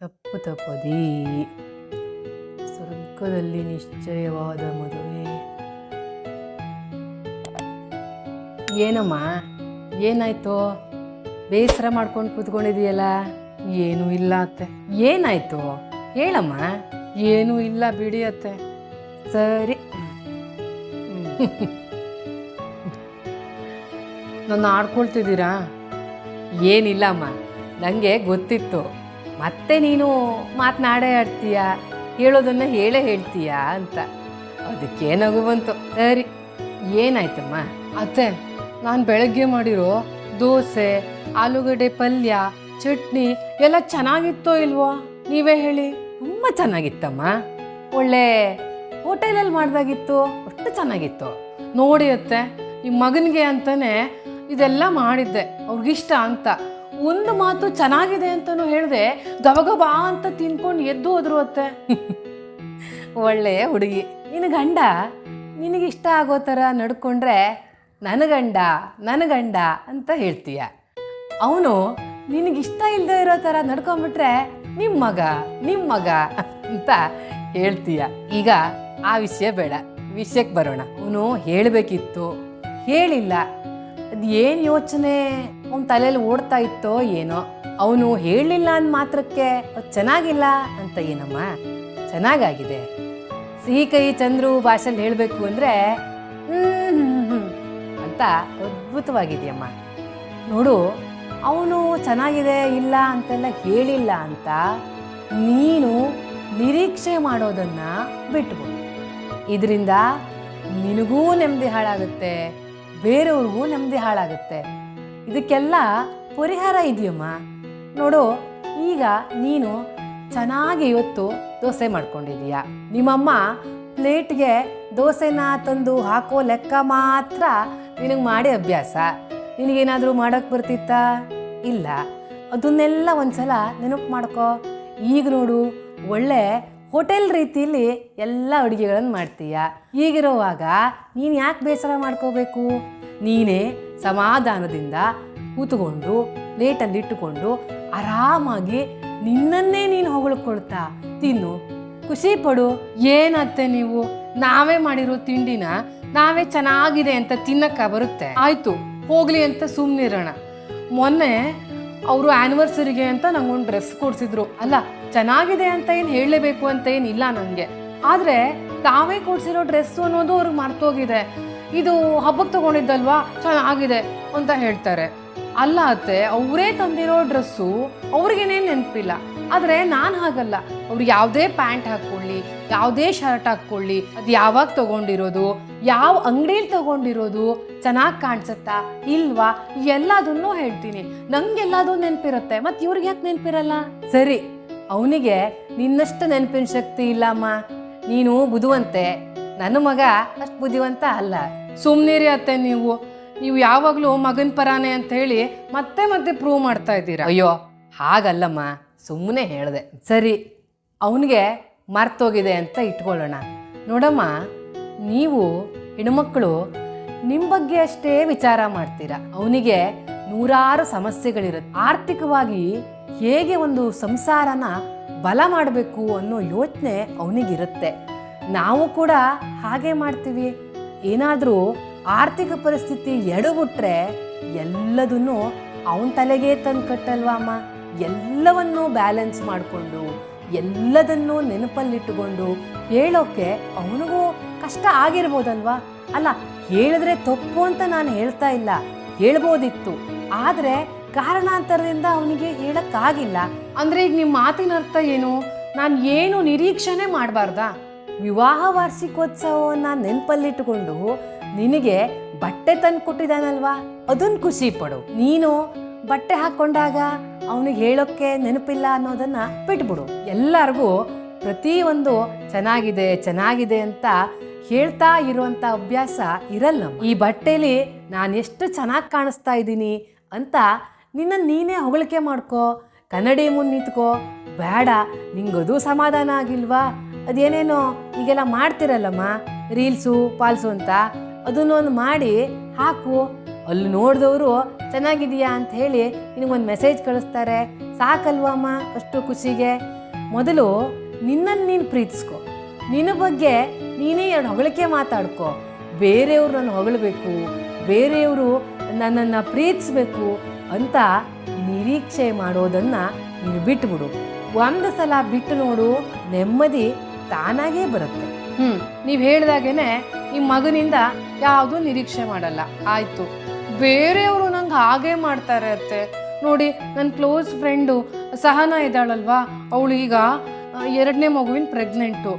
ತಪ್ಪು ತಪ್ಪದಿ. ಸ್ವರ್ಗದಲ್ಲಿ ನಿಶ್ಚಯವಾದ ಮದುವೆ. ಏನಮ್ಮ, ಏನಾಯ್ತು? ಬೇಸರ ಮಾಡ್ಕೊಂಡು ಕುತ್ಕೊಂಡಿದೀಯಲ್ಲ ಏನೂ ಇಲ್ಲ ಅತ್ತೆ. ಏನಾಯ್ತು? ಹೇಳಮ್ಮ. ಏನೂ ಇಲ್ಲ ಬಿಡಿ ಅತ್ತೆ. ಸರಿ. ನನ್ನ ಆಡ್ಕೊಳ್ತಿದ್ದೀರಾ? ಏನಿಲ್ಲಮ್ಮ. ನನಗೆ ಗೊತ್ತಿತ್ತು. ಮತ್ತೆ ನೀನು ಮಾತನಾಡೇ ಆಡ್ತೀಯ? ಹೇಳೋದನ್ನು ಹೇಳೇ ಹೇಳ್ತೀಯ ಅಂತ. ಅದಕ್ಕೆ ನಗು ಬಂತು. ಸರಿ, ಏನಾಯ್ತಮ್ಮ? ಅತ್ತೆ, ನಾನು ಬೆಳಗ್ಗೆ ಮಾಡಿರೋ ದೋಸೆ, ಆಲೂಗಡ್ಡೆ ಪಲ್ಯ, ಚಟ್ನಿ ಎಲ್ಲ ಚೆನ್ನಾಗಿತ್ತೋ ಇಲ್ವೋ? ನೀವೇ ಹೇಳಿ. ತುಂಬ ಚೆನ್ನಾಗಿತ್ತಮ್ಮ. ಒಳ್ಳೆ ಹೋಟೆಲಲ್ಲಿ ಮಾಡಿದಾಗಿತ್ತು. ಅಷ್ಟು ಚೆನ್ನಾಗಿತ್ತು. ನೋಡಿ ಅತ್ತೆ ನಿಮ್ಮ ಮಗನಿಗೆ ಅಂತಲೇ ಇದೆಲ್ಲ ಮಾಡಿದ್ದೆ. ಅವ್ರಿಗಿಷ್ಟ ಅಂತ. ಒಂದು ಮಾತು ಚೆನ್ನಾಗಿದೆ ಅಂತಲೂ ಹೇಳಿದೆ ಗಬಗಬ ಅಂತ ತಿನ್ಕೊಂಡು ಎದ್ದು ಹೋದ್ರು ಅತ್ತೆ ಒಳ್ಳೆ ಹುಡುಗಿ. ನಿನ್ನ ಗಂಡ ನಿನಗಿಷ್ಟ ಆಗೋ ಥರ ನಡ್ಕೊಂಡ್ರೆ ನನ್ನ ಗಂಡ ನನ್ನ ಗಂಡ ಅಂತ ಹೇಳ್ತೀಯ. ಅವನು ನಿನಗಿಷ್ಟ ಇಲ್ಲದೆ ಇರೋ ಥರ ನಡ್ಕೊಂಬಿಟ್ರೆ ನಿಮ್ಮ ಮಗ ನಿಮ್ಮ ಮಗ ಅಂತ ಹೇಳ್ತೀಯ. ಈಗ ಆ ವಿಷಯ ಬೇಡ. ವಿಷಯಕ್ಕೆ ಬರೋಣ. ಅವನು ಹೇಳಬೇಕಿತ್ತು. ಹೇಳಿಲ್ಲ. ಅದು ಏನು ಯೋಚನೆ? ಅವನ ತಲೆಯಲ್ಲಿ ಓಡ್ತಾ ಇತ್ತೋ ಏನೋ, ಅವನು ಹೇಳಲಿಲ್ಲ ಅಂದ ಮಾತ್ರಕ್ಕೆ ಚೆನ್ನಾಗಿಲ್ಲ ಅಂತ ಏನಮ್ಮ? ಚೆನ್ನಾಗಾಗಿದೆ. ಸಿಹಿ ಕೈ ಚಂದ್ರು ಭಾಷೆಯಲ್ಲಿ ಹೇಳಬೇಕು ಅಂದರೆ ಅಂತ ಅದ್ಭುತವಾಗಿದೆಯಮ್ಮ. ನೋಡು, ಅವನು ಚೆನ್ನಾಗಿದೆ ಇಲ್ಲ ಅಂತೆಲ್ಲ ಹೇಳಿಲ್ಲ ಅಂತ ನೀನು ನಿರೀಕ್ಷೆ ಮಾಡೋದನ್ನು ಬಿಟ್ಬಿಡು. ಇದರಿಂದ ನಿನಗೂ ನೆಮ್ಮದಿ ಹಾಳಾಗುತ್ತೆ, ಬೇರೆಯವ್ರಿಗೂ ನೆಮ್ಮದಿ ಹಾಳಾಗುತ್ತೆ. ಇದಕ್ಕೆಲ್ಲ ಪರಿಹಾರ ಇದೆಯಮ್ಮ. ನೋಡು, ಈಗ ನೀನು ಚೆನ್ನಾಗಿ ಇವತ್ತು ದೋಸೆ ಮಾಡ್ಕೊಂಡಿದೀಯ ನಿಮ್ಮಮ್ಮ ಪ್ಲೇಟ್ಗೆ ದೋಸೆನ ತಂದು ಹಾಕೋ ಲೆಕ್ಕ ಮಾತ್ರ ನಿನಗೆ ಮಾಡಿ ಅಭ್ಯಾಸ. ನಿನಗೇನಾದರೂ ಮಾಡೋಕ್ಕೆ ಬರ್ತಿತ್ತಾ? ಇಲ್ಲ. ಅದನ್ನೆಲ್ಲ ಒಂದ್ಸಲ ನೆನಪು ಮಾಡ್ಕೋ. ಈಗ ನೋಡು, ಒಳ್ಳೆ ಹೋಟೆಲ್ ರೀತಿಯಲ್ಲಿ ಎಲ್ಲ ಅಡುಗೆಗಳನ್ನು ಮಾಡ್ತೀಯ. ಹೀಗಿರುವಾಗ ನೀನು ಯಾಕೆ ಬೇಸರ ಮಾಡ್ಕೋಬೇಕು? ನೀನೇ ಸಮಾಧಾನದಿಂದ ಕೂತುಕೊಂಡು ಪ್ಲೇಟಲ್ಲಿಟ್ಟುಕೊಂಡು ಆರಾಮಾಗಿ ನಿನ್ನನ್ನೇ ನೀನು ಹೊಗಳ್ಕೊಳ್ತಾ ತಿನ್ನು. ಖುಷಿ ಪಡು. ಏನತ್ತೆ ನೀವು? ನಾವೇ ಮಾಡಿರೋ ತಿಂಡಿನ ನಾವೇ ಚೆನ್ನಾಗಿದೆ ಅಂತ ತಿನ್ನಕ್ಕ ಬರುತ್ತೆ. ಆಯ್ತು, ಹೋಗ್ಲಿ ಅಂತ ಸುಮ್ಮನಿರೋಣ ಮೊನ್ನೆ ಅವರು ಆ್ಯನಿವರ್ಸರಿಗೆ ಅಂತ ನಂಗೊಂದು ಡ್ರೆಸ್ ಕೊಡ್ಸಿದ್ರು. ಅಲ್ಲ, ಚೆನ್ನಾಗಿದೆ ಅಂತ ಏನು ಹೇಳಲೇಬೇಕು ಅಂತ ಏನಿಲ್ಲ ನನಗೆ ಆದರೆ ತಾವೇ ಕೊಡ್ಸಿರೋ ಡ್ರೆಸ್ಸು ಅನ್ನೋದು ಅವ್ರಿಗೆ ಮರ್ತೋಗಿದೆ. ಇದು ಹಬ್ಬಕ್ಕೆ ತಗೊಂಡಿದ್ದಲ್ವಾ? ಚೆನ್ನಾಗಿದೆ ಅಂತ ಹೇಳ್ತಾರೆ. ಅಲ್ಲ ಅತ್ತೆ, ಅವರೇ ತಂದಿರೋ ಡ್ರೆಸ್ಸು ಅವ್ರಿಗೇನೇನು ನೆನಪಿಲ್ಲ. ಆದರೆ ನಾನು ಹಾಗಲ್ಲ. ಅವ್ರು ಯಾವುದೇ ಪ್ಯಾಂಟ್ ಹಾಕ್ಕೊಳ್ಳಿ, ಯಾವುದೇ ಶರ್ಟ್ ಹಾಕ್ಕೊಳ್ಳಿ, ಅದು ಯಾವಾಗ ತಗೊಂಡಿರೋದು, ಯಾವ ಅಂಗಡಿಯಲ್ಲಿ ತಗೊಂಡಿರೋದು ಚೆನ್ನಾಗಿ ಕಾಣಿಸುತ್ತಾ, ಇಲ್ವಾ? ಎಲ್ಲದನ್ನೂ ಹೇಳ್ತೀನಿ. ನಂಗೆಲ್ಲದೂ ನೆನಪಿರುತ್ತೆ. ಮತ್ತು ಇವ್ರಿಗೆ ಯಾಕೆ ನೆನಪಿರಲ್ಲ? ಸರಿ, ಅವನಿಗೆ ನಿನ್ನಷ್ಟು ನೆನಪಿನ ಶಕ್ತಿ ಇಲ್ಲಮ್ಮ. ನೀನು ಬುದ್ಧಿವಂತೆ ನನ್ನ ಮಗ ಅಷ್ಟು ಬುದ್ಧಿವಂತ ಅಲ್ಲ. ಸುಮ್ಮನಿರಿ ಅತ್ತೆ ನೀವು. ನೀವು ಯಾವಾಗಲೂ ಮಗನ ಪರಾನೆ ಅಂತ ಹೇಳಿ ಮತ್ತೆ ಮತ್ತೆ ಪ್ರೂವ್ ಮಾಡ್ತಾ ಇದ್ದೀರಾ? ಅಯ್ಯೋ ಹಾಗಲ್ಲಮ್ಮ. ಸುಮ್ಮನೆ ಹೇಳಿದೆ. ಸರಿ ಅವನಿಗೆ ಮರ್ತೋಗಿದೆ ಅಂತ ಇಟ್ಕೊಳ್ಳೋಣ. ನೋಡಮ್ಮ ನೀವು ಹೆಣ್ಮಕ್ಳು ನಿಮ್ಮ ಬಗ್ಗೆ ಅಷ್ಟೇ ವಿಚಾರ ಮಾಡ್ತೀರಾ? ಅವನಿಗೆ ನೂರಾರು ಸಮಸ್ಯೆಗಳಿರುತ್ತೆ. ಆರ್ಥಿಕವಾಗಿ ಹೇಗೆ ಒಂದು ಸಂಸಾರನ ಬಲ ಮಾಡಬೇಕು ಅನ್ನೋ ಯೋಚನೆ ಅವನಿಗಿರುತ್ತೆ. ನಾವು ಕೂಡ ಹಾಗೆ ಮಾಡ್ತೀವಿ. ಏನಾದರೂ ಆರ್ಥಿಕ ಪರಿಸ್ಥಿತಿ ಎಡಬಿಟ್ರೆ ಎಲ್ಲದನ್ನು ಅವನ ತಲೆಗೆ ತಂದು ಕಟ್ಟಲ್ವಾ ಅಮ್ಮ? ಎಲ್ಲವನ್ನೂ ಬ್ಯಾಲೆನ್ಸ್ ಮಾಡಿಕೊಂಡು, ಎಲ್ಲದನ್ನೂ ನೆನಪಲ್ಲಿಟ್ಟುಕೊಂಡು ಹೇಳೋಕ್ಕೆ ಅವನಿಗೂ ಕಷ್ಟ ಆಗಿರ್ಬೋದಲ್ವಾ? ಅಲ್ಲ, ಹೇಳಿದ್ರೆ ತಪ್ಪು ಅಂತ ನಾನು ಹೇಳ್ತಾ ಇಲ್ಲ. ಹೇಳ್ಬೋದಿತ್ತು. ಆದರೆ ಕಾರಣಾಂತರದಿಂದ ಅವನಿಗೆ ಹೇಳಕ್ಕಾಗಿಲ್ಲ. ಅಂದರೆ ಈಗ ನಿಮ್ಮ ಮಾತಿನ ಅರ್ಥ ಏನು? ನಾನು ಏನು ನಿರೀಕ್ಷಣೆ ಮಾಡಬಾರ್ದಾ? ವಿವಾಹ ವಾರ್ಷಿಕೋತ್ಸವವನ್ನ ನೆನಪಲ್ಲಿಟ್ಟುಕೊಂಡು ನಿನಗೆ ಬಟ್ಟೆ ತಂದು ಕೊಟ್ಟಿದ್ದಾನಲ್ವಾ? ಅದನ್ನ ಖುಷಿ ಪಡು. ನೀನು ಬಟ್ಟೆ ಹಾಕೊಂಡಾಗ ಅವನಿಗೆ ಹೇಳೋಕ್ಕೆ ನೆನಪಿಲ್ಲ ಅನ್ನೋದನ್ನ ಬಿಟ್ಬಿಡು. ಎಲ್ಲರಿಗೂ ಒಂದು ಚೆನ್ನಾಗಿದೆ ಚೆನ್ನಾಗಿದೆ ಅಂತ ಹೇಳ್ತಾ ಇರುವಂತ ಅಭ್ಯಾಸ ಇರಲ್ಲ ಈ ಬಟ್ಟೆಲಿ ನಾನು ಎಷ್ಟು ಚೆನ್ನಾಗಿ ಕಾಣಿಸ್ತಾ ಇದ್ದೀನಿ ಅಂತ ನಿನ್ನ ನೀನೇ ಹೊಗಳಿಕೆ ಮಾಡ್ಕೋ. ಕನ್ನಡಿ ಮುಂದೆ ನಿಂತ್ಕೋ ಬೇಡ, ನಿಂಗದು ಸಮಾಧಾನ ಆಗಿಲ್ವಾ? ಅದೇನೇನೋ ಈಗೆಲ್ಲ ಮಾಡ್ತಿರಲ್ಲಮ್ಮ, ರೀಲ್ಸು, ಪಾಲ್ಸು ಅಂತ ಅದನ್ನೊಂದು ಮಾಡಿ ಹಾಕು. ಅಲ್ಲಿ ನೋಡಿದವರು ಚೆನ್ನಾಗಿದೆಯಾ ಅಂತ ಹೇಳಿ ನಿನಗೊಂದು ಮೆಸೇಜ್ ಕಳಿಸ್ತಾರೆ. ಸಾಕಲ್ವಮ್ಮ ಅಷ್ಟು ಖುಷಿಗೆ. ಮೊದಲು ನಿನ್ನನ್ನು ನೀನು ಪ್ರೀತಿಸ್ಕೊ. ನಿನ್ನ ಬಗ್ಗೆ ನೀನೇ ಎರಡು ಹೊಗಳಿಕೆ ಮಾತಾಡ್ಕೊ. ಬೇರೆಯವರು ನನ್ನ ಹೊಗಳಬೇಕು, ಬೇರೆಯವರು ನನ್ನನ್ನು ಪ್ರೀತಿಸ್ಬೇಕು ಅಂತ ನಿರೀಕ್ಷೆ ಮಾಡೋದನ್ನು ನೀನು ಬಿಟ್ಟುಬಿಡು ಒಂದು ಸಲ ಬಿಟ್ಟು ನೋಡು, ನೆಮ್ಮದಿ ತಾನಾಗೇ ಬರುತ್ತೆ. ಹ್ಮ್, ನೀವು ಹೇಳ್ದಾಗೇನೆ ಈ ಮಗನಿಂದ ಯಾವುದೂ ನಿರೀಕ್ಷೆ ಮಾಡಲ್ಲ. ಆಯ್ತು. ಬೇರೆಯವರು ನಂಗೆ ಹಾಗೆ ಮಾಡ್ತಾರೆ ಅತ್ತೆ. ನೋಡಿ ನನ್ನ ಕ್ಲೋಸ್ ಫ್ರೆಂಡು ಸಹನ ಇದ್ದಾಳಲ್ವಾ? ಅವಳು ಈಗ ಎರಡನೇ ಮಗುವಿನ ಪ್ರೆಗ್ನೆಂಟು.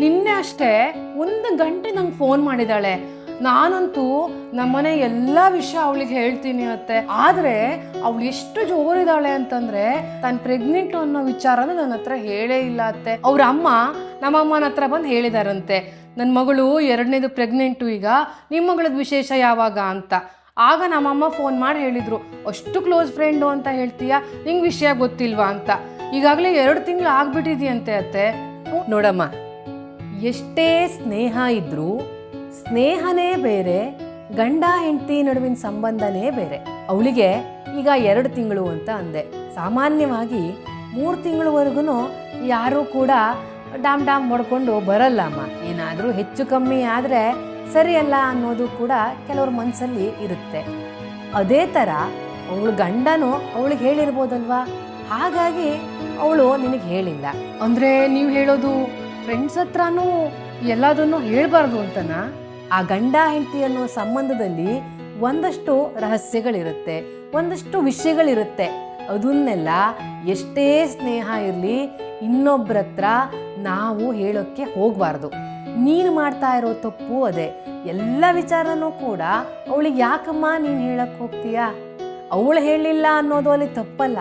ನಿನ್ನೆ ಅಷ್ಟೇ ಒಂದು ಗಂಟೆ ನಂಗೆ ಫೋನ್ ಮಾಡಿದ್ದಾಳೆ ನಾನಂತೂ ನಮ್ಮನೆ ಎಲ್ಲ ವಿಷಯ ಅವಳಿಗೆ ಹೇಳ್ತೀನಿ ಅತ್ತೆ. ಆದರೆ ಅವಳು ಎಷ್ಟು ಜೋರಿದ್ದಾಳೆ ಅಂತಂದ್ರೆ, ತಾನು ಪ್ರೆಗ್ನೆಂಟು ಅನ್ನೋ ವಿಚಾರನ ನನ್ನ ಹತ್ರ ಹೇಳೇ ಇಲ್ಲ ಅತ್ತೆ. ಅವ್ರ ಅಮ್ಮ ನಮ್ಮಮ್ಮನ ಹತ್ರ ಬಂದು ಹೇಳಿದಾರಂತೆ ನನ್ನ ಮಗಳು ಎರಡನೇದು ಪ್ರೆಗ್ನೆಂಟು ಈಗ ನಿಮ್ಮ ಮಗಳದ್ದು ವಿಶೇಷ ಯಾವಾಗ ಅಂತ. ಆಗ ನಮ್ಮಮ್ಮ ಫೋನ್ ಮಾಡಿ ಹೇಳಿದರು, ಅಷ್ಟು ಕ್ಲೋಸ್ ಫ್ರೆಂಡು ಅಂತ ಹೇಳ್ತೀಯಾ? ನಿಂಗೆ ವಿಷಯ ಗೊತ್ತಿಲ್ವಾ ಅಂತ. ಈಗಾಗಲೇ ಎರಡು ತಿಂಗಳು ಆಗ್ಬಿಟ್ಟಿದೆಯಂತೆ ಅತ್ತೆ. ನೋಡಮ್ಮ, ಎಷ್ಟೇ ಸ್ನೇಹ ಇದ್ದರೂ ಸ್ನೇಹನೇ ಬೇರೆ, ಗಂಡ ಹೆಂಡತಿ ನಡುವಿನ ಸಂಬಂಧನೇ ಬೇರೆ. ಅವಳಿಗೆ ಈಗ ಎರಡು ತಿಂಗಳು ಅಂತ ಅಂದೆ. ಸಾಮಾನ್ಯವಾಗಿ ಮೂರು ತಿಂಗಳವರೆಗೂ ಯಾರೂ ಕೂಡ ಡಾಮ್ ಡಾಮ್ ಮಾಡ್ಕೊಂಡು ಬರಲ್ಲಮ್ಮ ಏನಾದರೂ ಹೆಚ್ಚು ಕಮ್ಮಿ ಆದರೆ ಸರಿಯಲ್ಲ ಅನ್ನೋದು ಕೂಡ ಕೆಲವ್ರ ಮನಸ್ಸಲ್ಲಿ ಇರುತ್ತೆ. ಅದೇ ಥರ ಅವಳು ಗಂಡನೂ ಅವಳಿಗೆ ಹೇಳಿರ್ಬೋದಲ್ವಾ? ಹಾಗಾಗಿ ಅವಳು ನಿನಗೆ ಹೇಳಿಲ್ಲ. ಅಂದರೆ ನೀವು ಹೇಳೋದು ಫ್ರೆಂಡ್ಸ್ ಹತ್ರನೂ ಎಲ್ಲದನ್ನು ಹೇಳಬಾರ್ದು ಅಂತನ? ಆ ಗಂಡ ಹೆಂಡತಿ ಅನ್ನೋ ಸಂಬಂಧದಲ್ಲಿ ಒಂದಷ್ಟು ರಹಸ್ಯಗಳಿರುತ್ತೆ ಒಂದಷ್ಟು ವಿಷಯಗಳಿರುತ್ತೆ. ಅದನ್ನೆಲ್ಲ ಎಷ್ಟೇ ಸ್ನೇಹ ಇರಲಿ ಇನ್ನೊಬ್ಬರ ಹತ್ರ ನಾವು ಹೇಳೋಕ್ಕೆ ಹೋಗಬಾರ್ದು. ನೀನು ಮಾಡ್ತಾ ಇರೋ ತಪ್ಪು ಅದೇ. ಎಲ್ಲ ವಿಚಾರನೂ ಕೂಡ ಅವಳಿಗೆ ಯಾಕಮ್ಮ ನೀನು ಹೇಳಕ್ಕೆ ಹೋಗ್ತೀಯಾ? ಅವಳು ಹೇಳಿಲ್ಲ ಅನ್ನೋದು ಅಲ್ಲಿ ತಪ್ಪಲ್ಲ.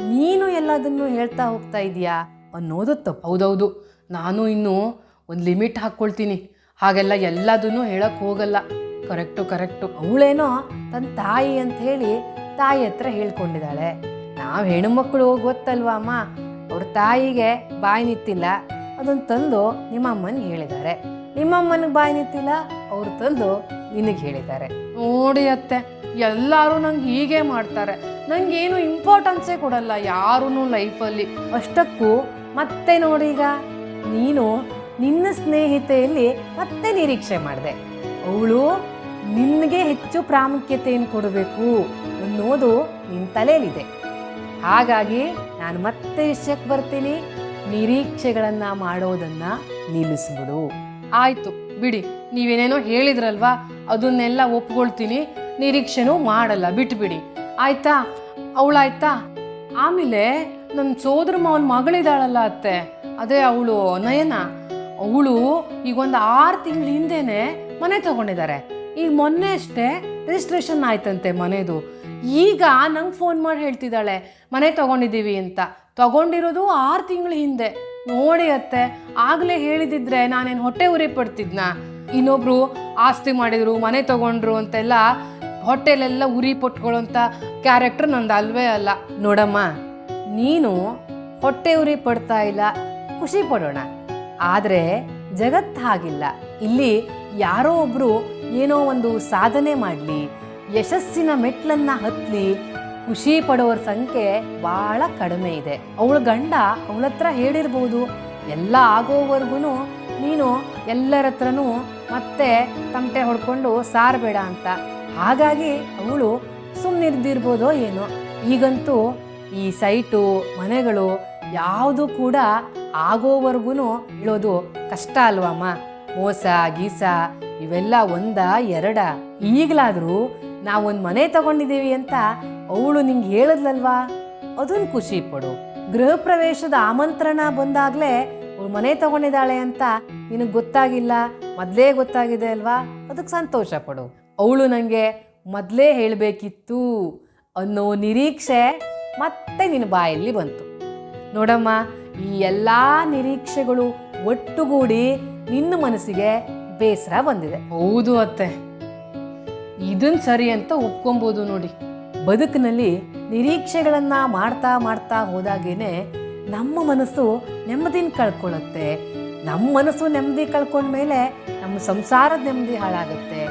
ನೀನು ಎಲ್ಲದನ್ನು ಹೇಳ್ತಾ ಹೋಗ್ತಾ ಇದೀಯಾ ಅನ್ನೋದು ತಪ್ಪು. ಹೌದೌದು. ನಾನು ಇನ್ನು ಒಂದು ಲಿಮಿಟ್ ಹಾಕ್ಕೊಳ್ತೀನಿ. ಹಾಗೆಲ್ಲ ಎಲ್ಲದನ್ನು ಹೇಳಕ್ಕೆ ಹೋಗಲ್ಲ. Correct correct. ಅವಳೇನೋ ತನ್ನ ತಾಯಿ ಅಂತ ಹೇಳಿ ತಾಯಿ ಹತ್ರ ಹೇಳ್ಕೊಂಡಿದ್ದಾಳೆ. ನಾವು ಹೆಣ್ಮಕ್ಳು ಗೊತ್ತಲ್ವಾ ಅಮ್ಮ? ಅವ್ರ ತಾಯಿಗೆ ಬಾಯಿ ನಿತ್ತಿಲ್ಲ ಅದನ್ನು ತಂದು ನಿಮ್ಮಮ್ಮನ ಹೇಳಿದ್ದಾರೆ. ನಿಮ್ಮಮ್ಮನಿಗೆ ಬಾಯಿ ನಿತ್ತಿಲ್ಲ ಅವ್ರು ತಂದು ನಿನಗೆ ಹೇಳಿದ್ದಾರೆ. ನೋಡಿ ಅತ್ತೆ ಎಲ್ಲರೂ ನಂಗೆ ಹೀಗೆ ಮಾಡ್ತಾರೆ. ನಂಗೆ ಏನು ಇಂಪಾರ್ಟೆನ್ಸೇ ಕೊಡಲ್ಲ ಯಾರೂ ಲೈಫಲ್ಲಿ ಅಷ್ಟಕ್ಕೂ ಮತ್ತೆ ನೋಡೀಗ ನೀನು ನಿನ್ನ ಸ್ನೇಹಿತೆಯಲ್ಲಿ ಮತ್ತೆ ನಿರೀಕ್ಷೆ ಮಾಡಿದೆ. ಅವಳು ನಿನಗೆ ಹೆಚ್ಚು ಪ್ರಾಮುಖ್ಯತೆಯನ್ನು ಕೊಡಬೇಕು ಅನ್ನೋದು ನಿನ್ನ ತಲೆಯಲ್ಲಿದೆ ಹಾಗಾಗಿ ನಾನು ಮತ್ತೆ ವಿಷಯಕ್ಕೆ ಬರ್ತೀನಿ. ನಿರೀಕ್ಷೆಗಳನ್ನು ಮಾಡೋದನ್ನು ನಿಲ್ಲಿಸ್ಬಿಡು ಆಯ್ತು, ಬಿಡಿ. ನೀವೇನೇನೋ ಹೇಳಿದ್ರಲ್ವಾ? ಅದನ್ನೆಲ್ಲ ಒಪ್ಕೊಳ್ತೀನಿ. ನಿರೀಕ್ಷೆನೂ ಮಾಡಲ್ಲ, ಬಿಟ್ಬಿಡಿ. ಆಯ್ತಾ? ಅವಳಾಯ್ತಾ? ಆಮೇಲೆ ನನ್ನ ಸೋದರ ಮಾವನ ಮಗಳಿದ್ದಾಳಲ್ಲ ಅತ್ತೆ. ಅದೇ ಅವಳು ನಯನ. ಅವಳು ಈಗ ಒಂದು ಆರು ತಿಂಗಳ ಹಿಂದೆನೆ ಮನೆ ತಗೊಂಡಿದ್ದಾರೆ ಈಗ ಮೊನ್ನೆ ಅಷ್ಟೇ ರಿಜಿಸ್ಟ್ರೇಷನ್ ಆಯ್ತಂತೆ ಮನೆದು. ಈಗ ನಂಗೆ ಫೋನ್ ಮಾಡಿ ಹೇಳ್ತಿದ್ದಾಳೆ, ಮನೆ ತಗೊಂಡಿದ್ದೀವಿ ಅಂತ. ತಗೊಂಡಿರೋದು ಆರು ತಿಂಗಳ ಹಿಂದೆ. ನೋಡಿ ಅತ್ತೆ, ಆಗಲೇ ಹೇಳಿದಿದ್ರೆ ನಾನೇನು ಹೊಟ್ಟೆ ಉರಿ ಪಡ್ತಿದ್ನ? ಇನ್ನೊಬ್ರು ಆಸ್ತಿ ಮಾಡಿದ್ರು, ಮನೆ ತಗೊಂಡ್ರು ಅಂತೆಲ್ಲ ಹೊಟ್ಟೆಲೆಲ್ಲ ಉರಿ ಪಟ್ಕೊಳ್ಳೋಂಥ ಕ್ಯಾರೆಕ್ಟರ್ ನಂದು ಅಲ್ವೇ ಅಲ್ಲ. ನೋಡಮ್ಮ, ನೀನು ಹೊಟ್ಟೆ ಉರಿ ಪಡ್ತಾ ಇಲ್ಲ, ಖುಷಿ ಪಡೋಣ. ಆದರೆ ಜಗತ್ತು ಹಾಗಿಲ್ಲ. ಇಲ್ಲಿ ಯಾರೋ ಒಬ್ಬರು ಏನೋ ಒಂದು ಸಾಧನೆ ಮಾಡಲಿ ಯಶಸ್ಸಿನ ಮೆಟ್ಲನ್ನ ಹತ್ಲಿ ಖುಷಿ ಪಡೋರ ಸಂಖ್ಯೆ ಬಹಳ ಕಡಿಮೆ ಇದೆ. ಅವಳ ಗಂಡ ಅವಳ ಹತ್ರ ಹೇಳಿರ್ಬೋದು, ಎಲ್ಲ ಆಗೋವರೆಗೂ ನೀನು ಎಲ್ಲರ ಹತ್ರನೂ ಮತ್ತೆ ತಮಟೆ ಹೊಡ್ಕೊಂಡು ಸಾರಬೇಡ ಅಂತ. ಹಾಗಾಗಿ ಅವಳು ಸುಮ್ಮನಿರ್ದಿರ್ಬೋದೋ ಏನೋ. ಈಗಂತೂ ಈ ಸೈಟು, ಮನೆಗಳು ಯಾವುದು ಕೂಡ ಆಗೋವರೆಗೂ ಹೇಳೋದು ಕಷ್ಟ ಅಲ್ವಮ್ಮ ಮೋಸ, ಗೀಸ ಇವೆಲ್ಲ ಒಂದ ಎರಡ? ಈಗಲಾದರೂ ನಾವೊಂದು ಮನೆ ತಗೊಂಡಿದ್ದೀವಿ ಅಂತ ಅವಳು ನಿಂಗೆ ಹೇಳಿದ್ಲಲ್ವಾ? ಅದೊಂದು ಖುಷಿ ಪಡು. ಗೃಹ ಆಮಂತ್ರಣ ಬಂದಾಗಲೇ ಅವಳು ಮನೆ ತಗೊಂಡಿದ್ದಾಳೆ ಅಂತ ನಿನಗೆ ಗೊತ್ತಾಗಿಲ್ಲ? ಮೊದಲೇ ಗೊತ್ತಾಗಿದೆ ಅಲ್ವಾ? ಅದಕ್ಕೆ ಸಂತೋಷ ಪಡು. ಅವಳು ನನಗೆ ಮೊದಲೇ ಹೇಳಬೇಕಿತ್ತು ಅನ್ನೋ ನಿರೀಕ್ಷೆ ಮತ್ತೆ ನಿನ್ನ ಬಾಯಲ್ಲಿ ಬಂತು. ನೋಡಮ್ಮ, ಈ ಎಲ್ಲ ನಿರೀಕ್ಷೆಗಳು ಒಟ್ಟುಗೂಡಿ ನಿನ್ನ ಮನಸ್ಸಿಗೆ ಬೇಸರ ಬಂದಿದೆ. ಹೌದು ಅತ್ತೆ. ಇದನ್ ಸರಿ ಅಂತ ಒಪ್ಕೊಂಬೋದು ನೋಡಿ. ಬದುಕಿನಲ್ಲಿ ನಿರೀಕ್ಷೆಗಳನ್ನು ಮಾಡ್ತಾ ಮಾಡ್ತಾ ಹೋದಾಗೇನೆ ನಮ್ಮ ಮನಸ್ಸು ನೆಮ್ಮದಿನ ಕಳ್ಕೊಳ್ಳುತ್ತೆ. ನಮ್ಮ ಮನಸ್ಸು ನೆಮ್ಮದಿ ಕಳ್ಕೊಂಡ್ಮೇಲೆ ನಮ್ಮ ಸಂಸಾರದ ನೆಮ್ಮದಿ ಹಾಳಾಗುತ್ತೆ.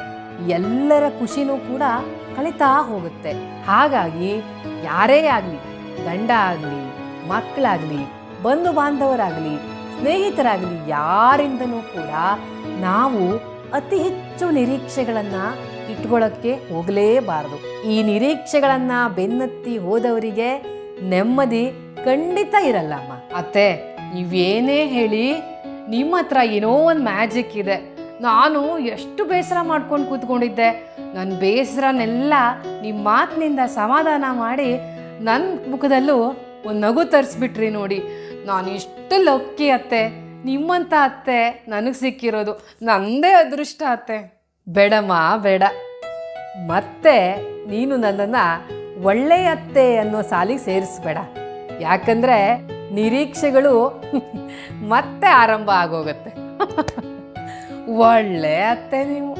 ಎಲ್ಲರ ಖುಷಿನೂ ಕೂಡ ಕಳಿತಾ ಹೋಗುತ್ತೆ. ಹಾಗಾಗಿ ಯಾರೇ ಆಗಲಿ, ಗಂಡ ಆಗಲಿ ಮಕ್ಕಳಾಗಲಿ ಬಂಧು ಬಾಂಧವರಾಗಲಿ, ಸ್ನೇಹಿತರಾಗಲಿ ಯಾರಿಂದನೂ ಕೂಡ ನಾವು ಅತಿ ಹೆಚ್ಚು ನಿರೀಕ್ಷೆಗಳನ್ನು ಇಟ್ಕೊಳ್ಳೋಕ್ಕೆ ಹೋಗಲೇಬಾರದು. ಈ ನಿರೀಕ್ಷೆಗಳನ್ನು ಬೆನ್ನತ್ತಿ ಹೋದವರಿಗೆ ನೆಮ್ಮದಿ ಖಂಡಿತ ಇರಲ್ಲಮ್ಮ. ಅತ್ತೆ, ನೀವೇನೇ ಹೇಳಿ ನಿಮ್ಮ ಹತ್ರ ಏನೋ ಒಂದು ಮ್ಯಾಜಿಕ್ ಇದೆ. ನಾನು ಎಷ್ಟು ಬೇಸರ ಮಾಡ್ಕೊಂಡು ಕೂತ್ಕೊಂಡಿದ್ದೆ. ನನ್ನ ಬೇಸರನೆಲ್ಲ ನಿಮ್ಮ ಮಾತಿನಿಂದ ಸಮಾಧಾನ ಮಾಡಿ ನನ್ನ ಮುಖದಲ್ಲೂ ಒಂದು ನಗು ತರಿಸ್ಬಿಟ್ರಿ ನೋಡಿ. ನಾನು ಇಷ್ಟು ಲಕ್ಕಿ ಅತ್ತೆ. ನಿಮ್ಮಂಥ ಅತ್ತೆ ನನಗೆ ಸಿಕ್ಕಿರೋದು. ನಂದೇ ಅದೃಷ್ಟ ಅತ್ತೆ. ಬೇಡಮ್ಮ, ಬೇಡ. ಮತ್ತೆ ನೀನು ನನ್ನನ್ನು ಒಳ್ಳೆಯ ಅತ್ತೆ ಅನ್ನೋ ಸಾಲಿಗೆ ಸೇರಿಸ್ಬೇಡ. ಯಾಕಂದರೆ ನಿರೀಕ್ಷೆಗಳು ಮತ್ತೆ ಆರಂಭ ಆಗೋಗತ್ತೆ. ಒಳ್ಳೆ ಅತ್ತೆ ನೀವು.